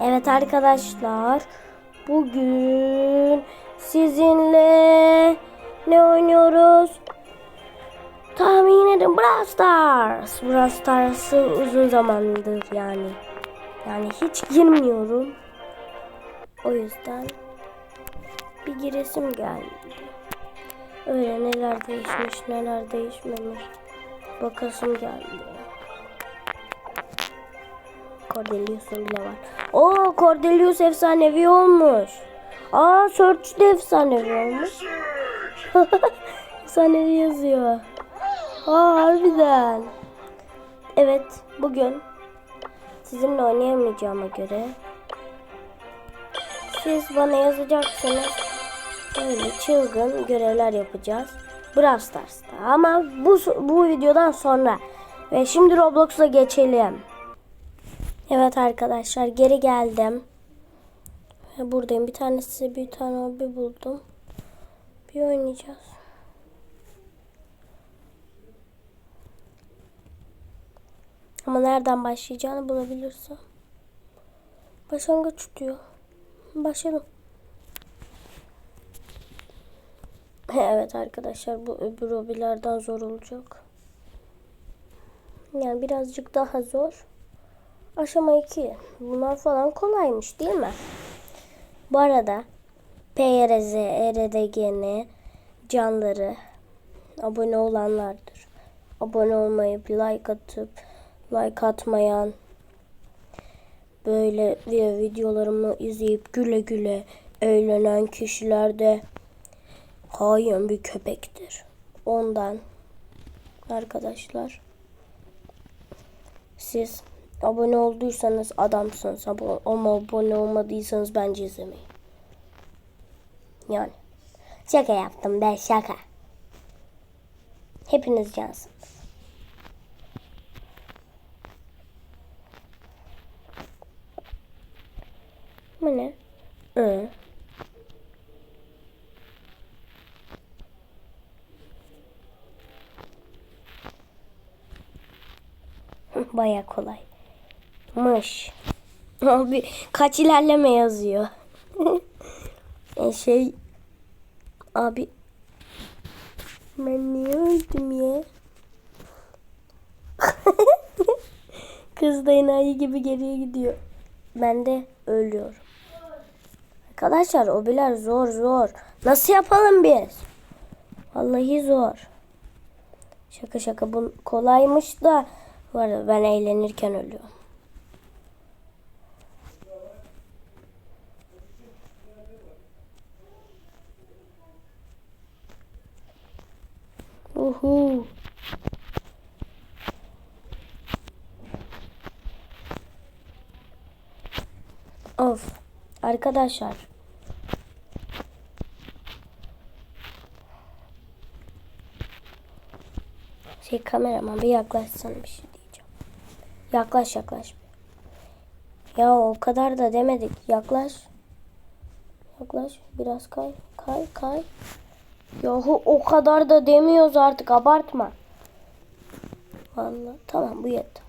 Evet arkadaşlar. Bugün sizinle ne oynuyoruz? Tahmin edin Brawl Stars. Brawl Stars'ı uzun zamandır yani. Yani hiç girmiyorum. O yüzden bir giresim geldi. Öyle neler değişmiş neler değişmemiş. Bakasım geldi. Cordelius'un bile var. Oo Cordelius efsanevi olmuş. Aa Search de efsanevi olmuş. efsanevi yazıyor. Aa harbiden. Evet bugün sizinle oynayamayacağıma göre siz bana yazacaksınız. Böyle çılgın görevler yapacağız. Brawl Stars'ta. Ama bu, bu videodan sonra. Ve şimdi Roblox'a geçelim. Evet arkadaşlar geri geldim. Buradayım. Bir tanesi bir tane bir buldum. Bir oynayacağız. Ama nereden başlayacağını bulabilirsem. Başlangıç diyor. Başladım. Evet arkadaşlar bu öbür hobilerden zor olacak. Yani birazcık daha zor. Aşama 2. Bunlar falan kolaymış değil mi? Bu arada PRZ, ERDGN canları abone olanlardır. Abone olmayıp like atıp like atmayan böyle videolarımı izleyip güle güle eğlenen kişiler de hain bir köpektir. Ondan arkadaşlar siz abone olduysanız adamsınız ama abone olmadıysanız bence izlemeyin. Yani şaka yaptım ben şaka. Hepiniz cansınız. Bu ne? Hı. Baya kolay. Mış. Abi kaç ilerleme yazıyor. e şey abi ben niye öldüm ya? Kız da enayi gibi geriye gidiyor. Ben de ölüyorum. Arkadaşlar obiler zor zor. Nasıl yapalım biz? Vallahi zor. Şaka şaka bu kolaymış da var ben eğlenirken ölüyorum. Uhu. Of. Arkadaşlar. Şey kameraman bir yaklaşsana bir şey diyeceğim. Yaklaş yaklaş. Ya o kadar da demedik. Yaklaş. Yaklaş. Biraz kay. Kay kay. Yahu o kadar da demiyoruz artık. Abartma. Vallahi tamam bu yeter.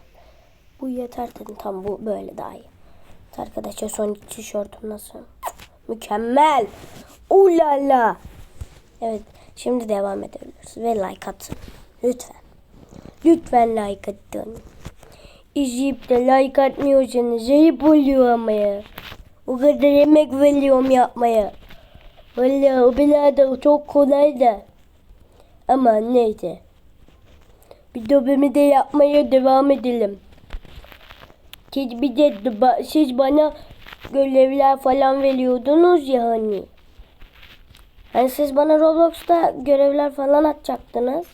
Bu yeter dedim. Tamam bu böyle daha iyi. Arkadaşlar son tişörtüm nasıl? Mükemmel. Ulala. Evet şimdi devam edebiliriz. Ve like atın. Lütfen. Lütfen like atın. İzleyip de like atmıyorsanız ayıp oluyor ama ya. O kadar emek veriyorum yapmaya. Vallahi o birader çok kolay da. Ama neyse. Bir de de yapmaya devam edelim. Siz bir de siz bana görevler falan veriyordunuz ya hani. Hani siz bana Roblox'ta görevler falan atacaktınız.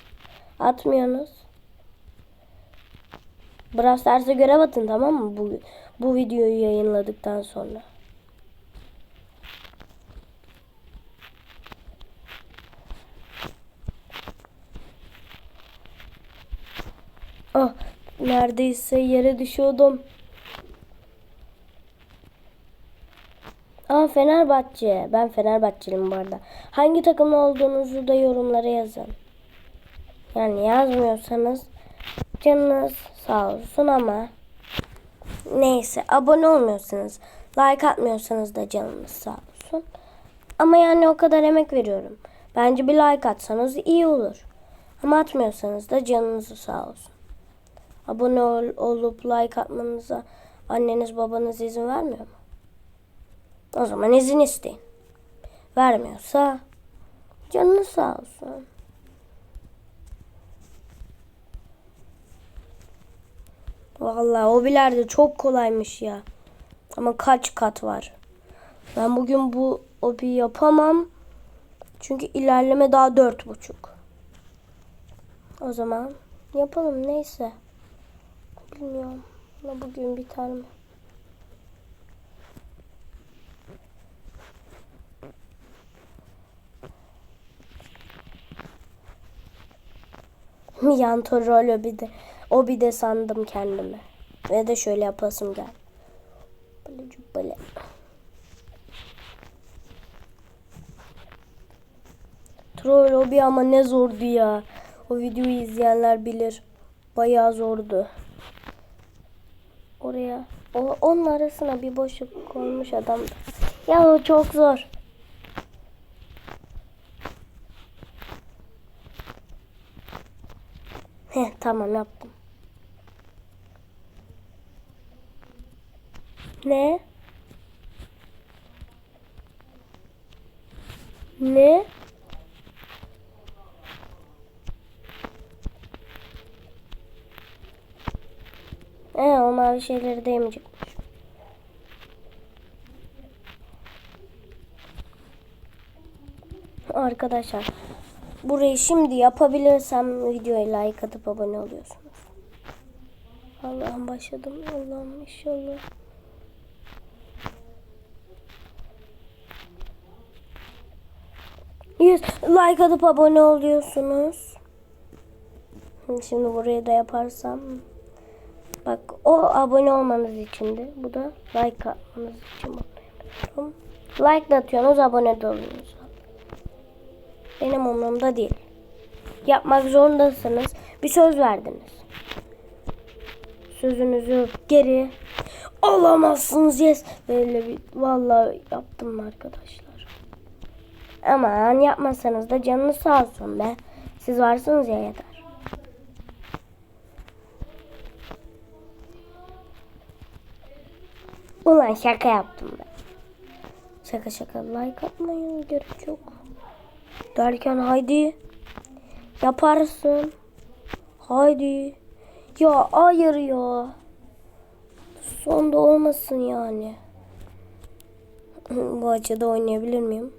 Atmıyorsunuz. Brawl Stars'a görev atın tamam mı? Bu, bu videoyu yayınladıktan sonra. Ah neredeyse yere düşüyordum. Aa Fenerbahçe. Ben Fenerbahçeliyim bu arada. Hangi takımlı olduğunuzu da yorumlara yazın. Yani yazmıyorsanız canınız sağ olsun ama neyse abone olmuyorsanız Like atmıyorsanız da canınız sağ olsun. Ama yani o kadar emek veriyorum. Bence bir like atsanız iyi olur. Ama atmıyorsanız da canınız sağ olsun. Abone ol- olup like atmanıza anneniz babanız izin vermiyor mu? O zaman izin isteyin. Vermiyorsa canınız sağ olsun. Vallahi hobiler de çok kolaymış ya. Ama kaç kat var? Ben bugün bu hobi yapamam. Çünkü ilerleme daha dört buçuk. O zaman yapalım neyse. Bilmiyorum. Ama bugün biter mi? Yan troll bir de. O bir de sandım kendimi. Ve de şöyle yapasım gel. Böyle cübbele. Troll hobi ama ne zordu ya. O videoyu izleyenler bilir. Bayağı zordu. Oraya o, onun arasına bir boşluk koymuş adam. Ya o çok zor. Heh tamam yaptım. Ne? Ne? Ee, o mavi şeyleri değmeyecekmiş. Arkadaşlar burayı şimdi yapabilirsem videoya like atıp abone oluyorsunuz. Allah'ım başladım. Allah'ım inşallah. Yüz like atıp abone oluyorsunuz. Şimdi burayı da yaparsam bak o abone olmanız içindi. Bu da like atmanız için bunu. Like da atıyorsunuz, abone de oluyorsunuz. Benim umurumda değil. Yapmak zorundasınız. Bir söz verdiniz. Sözünüzü geri alamazsınız. Yes. Böyle bir vallahi yaptım arkadaşlar. Aman yapmasanız da canınız sağ olsun be. Siz varsınız ya yeter. Ulan şaka yaptım ben. Şaka şaka like atmayın gerek yok. Derken haydi. Yaparsın. Haydi. Ya hayır ya. Sonda olmasın yani. Bu açıda oynayabilir miyim?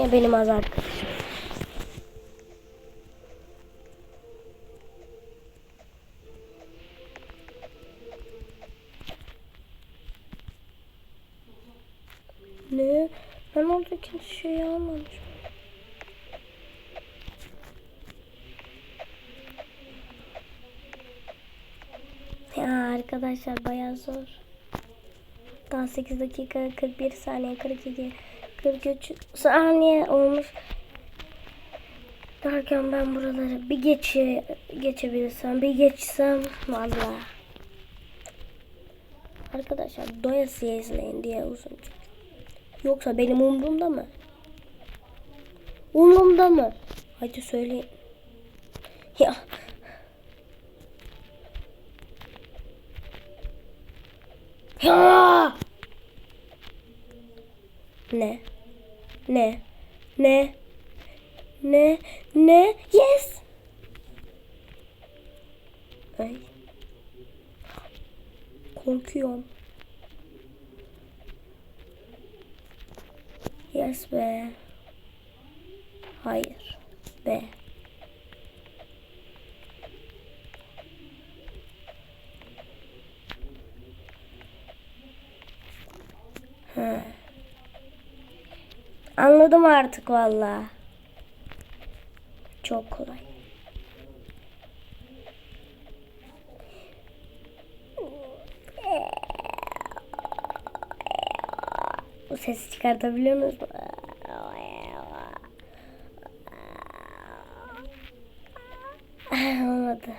Niye benim az arkadaşım? Ne? Ben oradaki şeyi almamışım. Ya arkadaşlar bayağı zor. Daha 8 dakika 41 saniye 42 43 saniye olmuş. Derken ben buraları bir geçe geçebilirsem bir geçsem vallahi. Arkadaşlar doyasıya izleyin diye uzun. Yoksa benim umurumda mı? Umurumda mı? Hadi söyleyin. Ya. Ya. Ne? Ne? Ne? Ne? Ne? Yes. Ay. Korkuyorum. Yes be. Hayır. Be. Anladım artık valla. Çok kolay. Bu sesi çıkartabiliyor musunuz? Olmadı.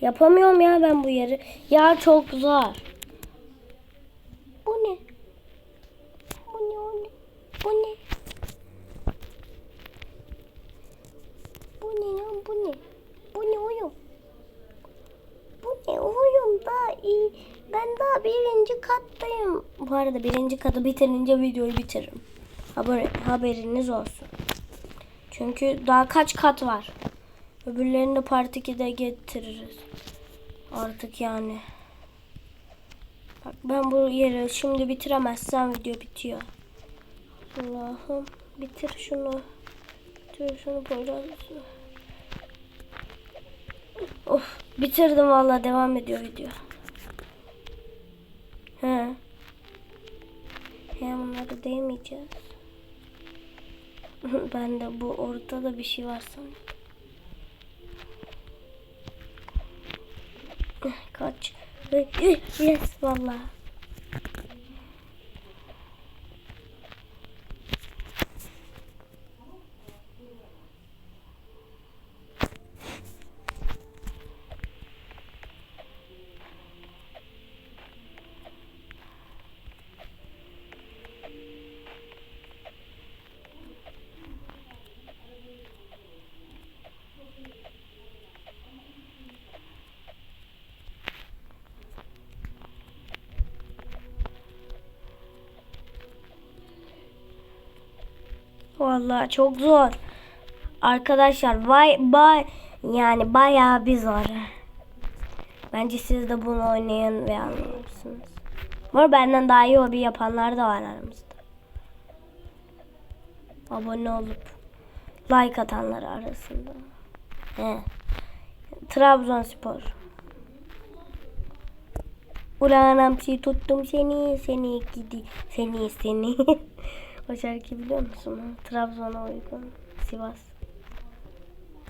Yapamıyorum ya ben bu yeri. Ya çok zor. Arada birinci katı bitirince videoyu bitiririm. Haber, haberiniz olsun. Çünkü daha kaç kat var? Öbürlerini de part 2'de getiririz. Artık yani. Bak ben bu yeri şimdi bitiremezsem video bitiyor. Allah'ım bitir şunu. Bitir şunu böyle. Of bitirdim vallahi devam ediyor video. He. He bunları değmeyeceğiz. ben de bu ortada bir şey var sanırım. Kaç. Yes vallahi. Vallahi çok zor. Arkadaşlar vay bay yani bayağı bir zor. Bence siz de bunu oynayın ve anlarsınız. Ama benden daha iyi hobi yapanlar da var aramızda. Abone olup like atanlar arasında. He. Trabzonspor. Ulan hamsi tuttum seni, seni gidi, seni seni. şarkıyı biliyor musun? Trabzon'a uygun. Sivas.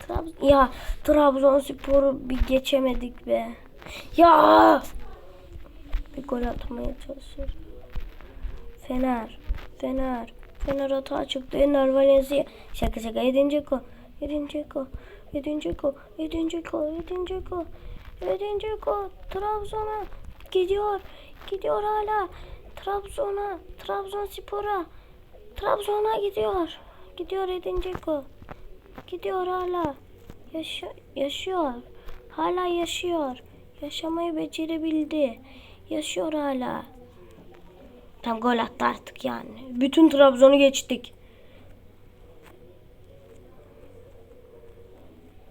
Trabzon ya Trabzonspor'u bir geçemedik be. Ya! Bir gol atmaya çalışıyorum. Fener. Fener. Fener hata çıktı. Ener Valencia. Şaka şaka. Edince ko. Edince ko. Edince ko. Edince ko. Edince ko. Edince ko. Trabzon'a gidiyor. Gidiyor hala. Trabzon'a. Trabzonspor'a. Trabzon'a gidiyor. Gidiyor Edince ko. Gidiyor hala. Yaşa yaşıyor. Hala yaşıyor. Yaşamayı becerebildi. Yaşıyor hala. Tam gol attı artık yani. Bütün Trabzon'u geçtik.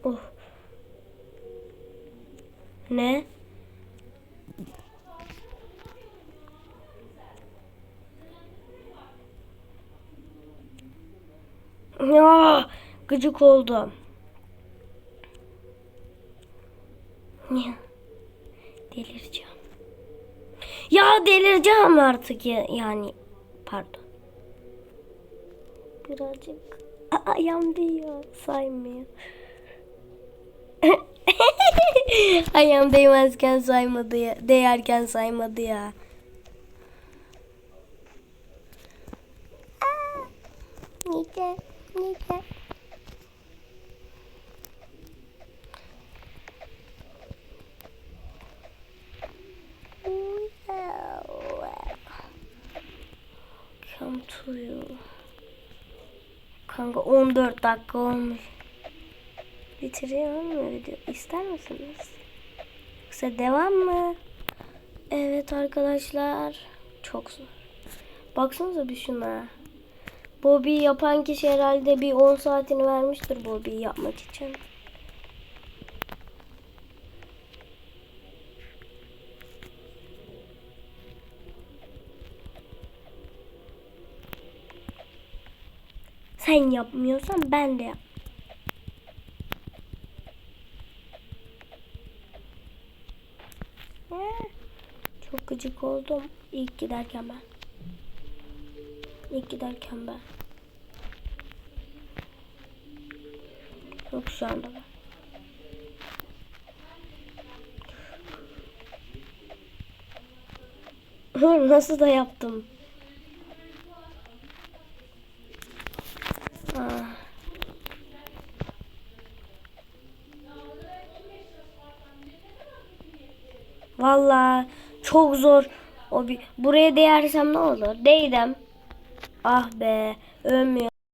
Oh. Ne? Ya, gıcık oldum. Delireceğim. Ya delireceğim artık ya, yani. Pardon. Birazcık ayağım değiyor. Saymıyor. ayağım değmezken saymadı ya. Değerken saymadı ya. Aa, Nice. Come to you. Kanka 14 dakika olmuş. Bitiriyor mu video? İster misiniz? Yoksa devam mı? Evet arkadaşlar. Çok zor. Baksanıza bir şuna. Bobby yapan kişi herhalde bir 10 saatini vermiştir Bobby yapmak için. Sen yapmıyorsan ben de yap. Eh, Çok gıcık oldum. İlk giderken ben. İlk giderken ben. Yok şu anda ben. Nasıl da yaptım. Ah. Valla çok zor. O bir buraya değersem ne olur? Değdim. Ah be, ölmüyor.